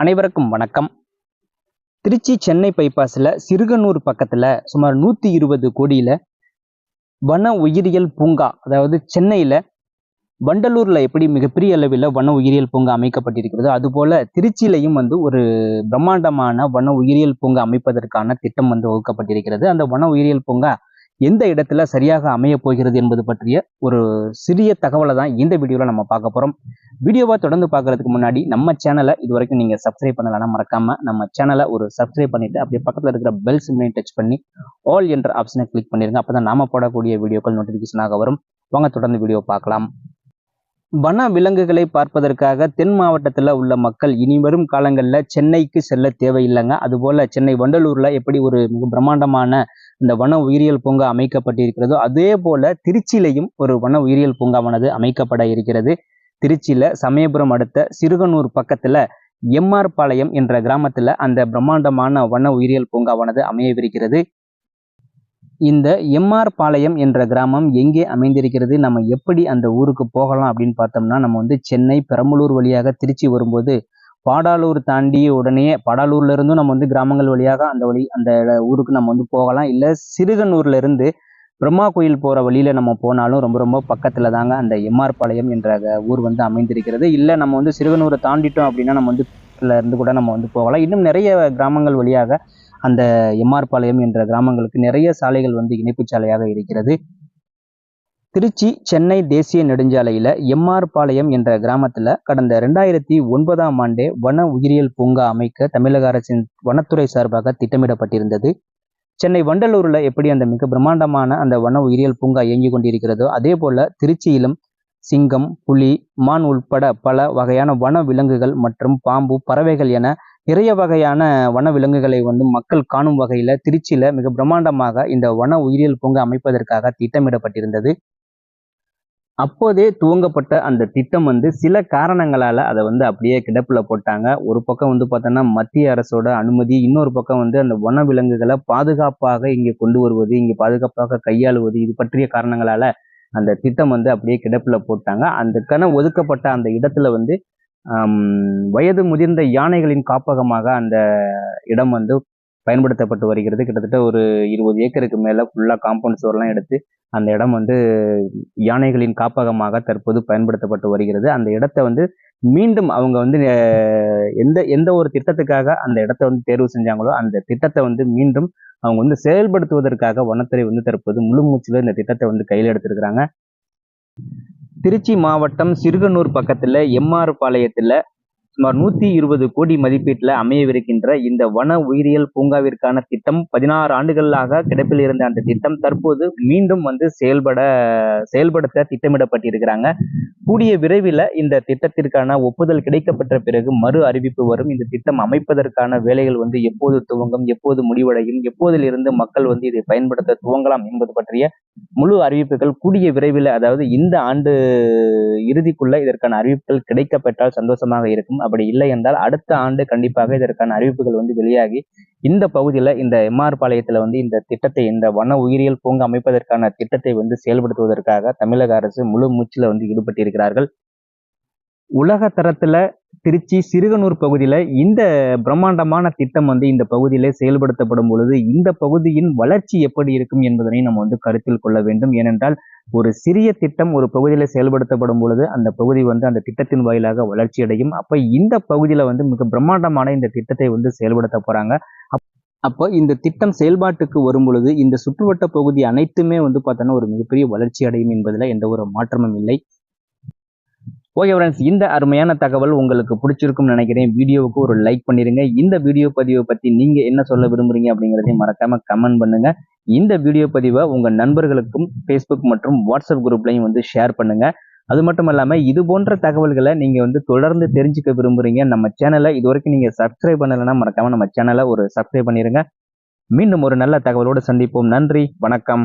அனைவருக்கும் வணக்கம். திருச்சி சென்னை பைபாஸில் சிறுகனூர் பக்கத்தில் சுமார் நூற்றி இருபது கோடியில் வன உயிரியல் பூங்கா அதாவது சென்னையில் வண்டலூரில் எப்படி மிகப்பெரிய அளவில் வன உயிரியல் பூங்கா அமைக்கப்பட்டிருக்கிறதோ அதுபோல் திருச்சியிலையும் வந்து ஒரு பிரம்மாண்டமான வன உயிரியல் பூங்கா அமைப்பதற்கான திட்டம் வந்து வகுக்கப்பட்டிருக்கிறது. அந்த வன உயிரியல் பூங்கா எந்த இடத்துல சரியாக அமைய போகிறது என்பது பற்றிய ஒரு சிறிய தகவலை தான் இந்த வீடியோவில் நம்ம பார்க்க போகிறோம் வீடியோவை தொடர்ந்து பார்க்கறதுக்கு முன்னாடி நம்ம சேனலை இது வரைக்கும் நீங்கள் சப்ஸ்கிரைப் பண்ணலன்னா மறக்காம நம்ம சேனலை ஒரு சப்ஸ்கிரைப் பண்ணிட்டு அப்படியே பக்கத்தில் இருக்கிற பெல் சிம்லையும் டச் பண்ணி ஆல் என்ற ஆப்ஷனை கிளிக் பண்ணிருங்க. அப்போ தான் நாம போடக்கூடிய வீடியோக்கள் நோட்டிஃபிகேஷனாக வரும். வாங்க தொடர்ந்து வீடியோ பார்க்கலாம். வன விலங்குகளை பார்ப்பதற்காக தென் மாவட்டத்தில் உள்ள மக்கள் இனி வரும் காலங்களில் சென்னைக்கு செல்ல தேவையில்லைங்க. அதுபோல் சென்னை வண்டலூரில் எப்படி ஒரு மிக பிரம்மாண்டமான இந்த வன உயிரியல் பூங்கா அமைக்கப்பட்டிருக்கிறதோ அதே போல் திருச்சியிலையும் ஒரு வன உயிரியல் பூங்காவானது அமைக்கப்பட இருக்கிறது. திருச்சியில் சமயபுரம் அடுத்த சிறுகனூர் பக்கத்தில் எம்ஆர் பாளையம் என்ற கிராமத்தில் அந்த பிரம்மாண்டமான வன உயிரியல் பூங்காவானது அமையவிருக்கிறது. இந்த எம்ஆர் பாளையம் என்ற கிராமம் எங்கே அமைந்திருக்கிறது? நம்ம எப்படி அந்த ஊருக்கு போகலாம் அப்படின்னு பார்த்தோம்னா நம்ம வந்து சென்னை பெரம்பலூர் வழியாக திருச்சி வரும்போது பாடாலூர் தாண்டி உடனே பாடாலூர்ல இருந்தும் நம்ம வந்து கிராமங்கள் வழியாக அந்த வழி அந்த ஊருக்கு நம்ம வந்து போகலாம். இல்லை சிறுகனூர்ல இருந்து பிரம்மா கோயில் போகிற வழியில் நம்ம போனாலும் ரொம்ப ரொம்ப பக்கத்தில் தாங்க அந்த எம்ஆர் பாளையம் என்ற ஊர் வந்து அமைந்திருக்கிறது. இல்லை நம்ம வந்து சிறுகனூரை தாண்டிட்டோம் அப்படின்னா நம்ம வந்து இருந்து கூட நம்ம வந்து போகலாம். இன்னும் நிறைய கிராமங்கள் வழியாக அந்த எம்ஆர் பாளையம் என்ற கிராமங்களுக்கு நிறைய சாலைகள் வந்து இணைப்பு சாலையாக இருக்கிறது. திருச்சி சென்னை தேசிய நெடுஞ்சாலையில் எம்ஆர் பாளையம் என்ற கிராமத்தில் கடந்த ரெண்டாயிரத்தி ஒன்பதாம் ஆண்டே வன உயிரியல் பூங்கா அமைக்க தமிழக அரசின் வனத்துறை சார்பாக திட்டமிடப்பட்டிருந்தது. சென்னை வண்டலூரில் எப்படி அந்த மிக பிரம்மாண்டமான அந்த வன உயிரியல் பூங்கா இயங்கி கொண்டிருக்கிறதோ அதே போல திருச்சியிலும் சிங்கம் புலி மான் உள்பட பல வகையான வன விலங்குகள் மற்றும் பாம்பு பறவைகள் என நிறைய வகையான வன விலங்குகளை வந்து மக்கள் காணும் வகையில் திருச்சியில மிக பிரம்மாண்டமாக இந்த வன உயிரியல் பூங்கா அமைப்பதற்காக திட்டமிடப்பட்டிருந்தது. அப்போதே துவங்கப்பட்ட அந்த திட்டம் வந்து சில காரணங்களால அதை வந்து அப்படியே கிடப்பில் போட்டாங்க. ஒரு பக்கம் வந்து பார்த்தோன்னா மத்திய அரசோட அனுமதி இன்னொரு பக்கம் வந்து அந்த வன விலங்குகளை பாதுகாப்பாக இங்கே கொண்டு வருவது இங்கே பாதுகாப்பாக கையாளுவது இது பற்றிய காரணங்களால அந்த திட்டம் வந்து அப்படியே கிடப்பில் போட்டாங்க. அதுக்கான ஒதுக்கப்பட்ட அந்த இடத்துல வந்து வயது முதிர்ந்த யானைகளின் காப்பகமாக அந்த இடம் வந்து பயன்படுத்தப்பட்டு வருகிறது. கிட்டத்தட்ட ஒரு இருபது ஏக்கருக்கு மேலே ஃபுல்லாக காம்பவுண்ட் சுவர்லாம் எடுத்து அந்த இடம் வந்து யானைகளின் காப்பகமாக தற்போது பயன்படுத்தப்பட்டு வருகிறது. அந்த இடத்த வந்து மீண்டும் அவங்க வந்து எந்த எந்த ஒரு திட்டத்துக்காக அந்த இடத்த வந்து தேர்வு செஞ்சாங்களோ அந்த திட்டத்தை வந்து மீண்டும் அவங்க வந்து செயல்படுத்துவதற்காக வனத்துறை வந்து தற்போது முழு மூச்சில் இந்த திட்டத்தை வந்து கையில் எடுத்திருக்கிறாங்க. திருச்சி மாவட்டம் சிறுகனூர் பக்கத்தில் எம்ஆர் பாளையத்தில் சுமார் நூத்தி இருபது கோடி மதிப்பீட்டில் அமையவிருக்கின்ற இந்த வன உயிரியல் பூங்காவிற்கான திட்டம் பதினாறு ஆண்டுகளாக கிடப்பில் இருந்த அந்த திட்டம் தற்போது மீண்டும் வந்து செயல்பட செயல்படுத்த திட்டமிடப்பட்டிருக்கிறாங்க. கூடிய விரைவில் இந்த திட்டத்திற்கான ஒப்புதல் கிடைக்கப்பட்ட பிறகு மறு அறிவிப்பு வரும். இந்த திட்டம் அமைப்பதற்கான வேலைகள் வந்து எப்போது துவங்கும் எப்போது முடிவடையும் எப்போதிலிருந்து மக்கள் வந்து இதை பயன்படுத்த துவங்கலாம் என்பது பற்றிய முழு அறிவிப்புகள் கூடிய விரைவில் அதாவது இந்த ஆண்டு இறுதிக்குள்ள இதற்கான அறிவிப்புகள் கிடைக்கப்பெற்றால் சந்தோஷமாக இருக்கும். அப்படி இல்லை என்றால் அடுத்த ஆண்டு கண்டிப்பாக இதற்கான அறிவிப்புகள் வந்து வெளியாகி இந்த பகுதியில் இந்த எம்ஆர் பாளையத்தில் வந்து இந்த திட்டத்தை இந்த வன உயிரியல் பூங்கா அமைப்பதற்கான திட்டத்தை வந்து செயல்படுத்துவதற்காக தமிழக அரசு முழு மூச்சில் வந்து ஈடுபட்டிருக்கிறார்கள். உலக தரத்தில் திருச்சி சிறுகனூர் பகுதியில் இந்த பிரம்மாண்டமான திட்டம் வந்து இந்த பகுதியில் செயல்படுத்தப்படும் பொழுது இந்த பகுதியின் வளர்ச்சி எப்படி இருக்கும் என்பதனை நம்ம வந்து கருத்தில் கொள்ள வேண்டும். ஏனென்றால் ஒரு சிறிய திட்டம் ஒரு பகுதியில் செயல்படுத்தப்படும் பொழுது அந்த பகுதி வந்து அந்த திட்டத்தின் வாயிலாக வளர்ச்சி அடையும். அப்போ இந்த பகுதியில் வந்து மிக பிரம்மாண்டமான இந்த திட்டத்தை வந்து செயல்படுத்த போகிறாங்க அப்போ இந்த திட்டம் செயல்பாட்டுக்கு வரும் பொழுது இந்த சுற்றுவட்ட பகுதி அனைத்துமே வந்து பார்த்தோன்னா ஒரு மிகப்பெரிய வளர்ச்சி அடையும் என்பதில் எந்த ஒரு மாற்றமும் இல்லை. ஓகே ஃப்ரெண்ட்ஸ் இந்த அருமையான தகவல் உங்களுக்கு பிடிச்சிருக்கும்னு நினைக்கிறேன். வீடியோவுக்கு ஒரு லைக் பண்ணிடுங்க இந்த வீடியோ பதிவை பற்றி நீங்கள் என்ன சொல்ல விரும்புறீங்க அப்படிங்கிறதையும் மறக்காமல் கமெண்ட் பண்ணுங்க. இந்த வீடியோ பதிவை உங்கள் நண்பர்களுக்கும் ஃபேஸ்புக் மற்றும் வாட்ஸ்அப் குரூப்லையும் வந்து ஷேர் பண்ணுங்கள் அது மட்டும் இல்லாமல் இது போன்ற தகவல்களை நீங்கள் வந்து தொடர்ந்து தெரிஞ்சுக்க விரும்புகிறீங்க நம்ம சேனலை இது வரைக்கும் நீங்கள் சப்ஸ்கிரைப் பண்ணலைன்னா மறக்காமல் நம்ம சேனலை ஒரு சப்ஸ்கிரைப் பண்ணிடுங்க மீண்டும் ஒரு நல்ல தகவலோடு சந்திப்போம். நன்றி வணக்கம்.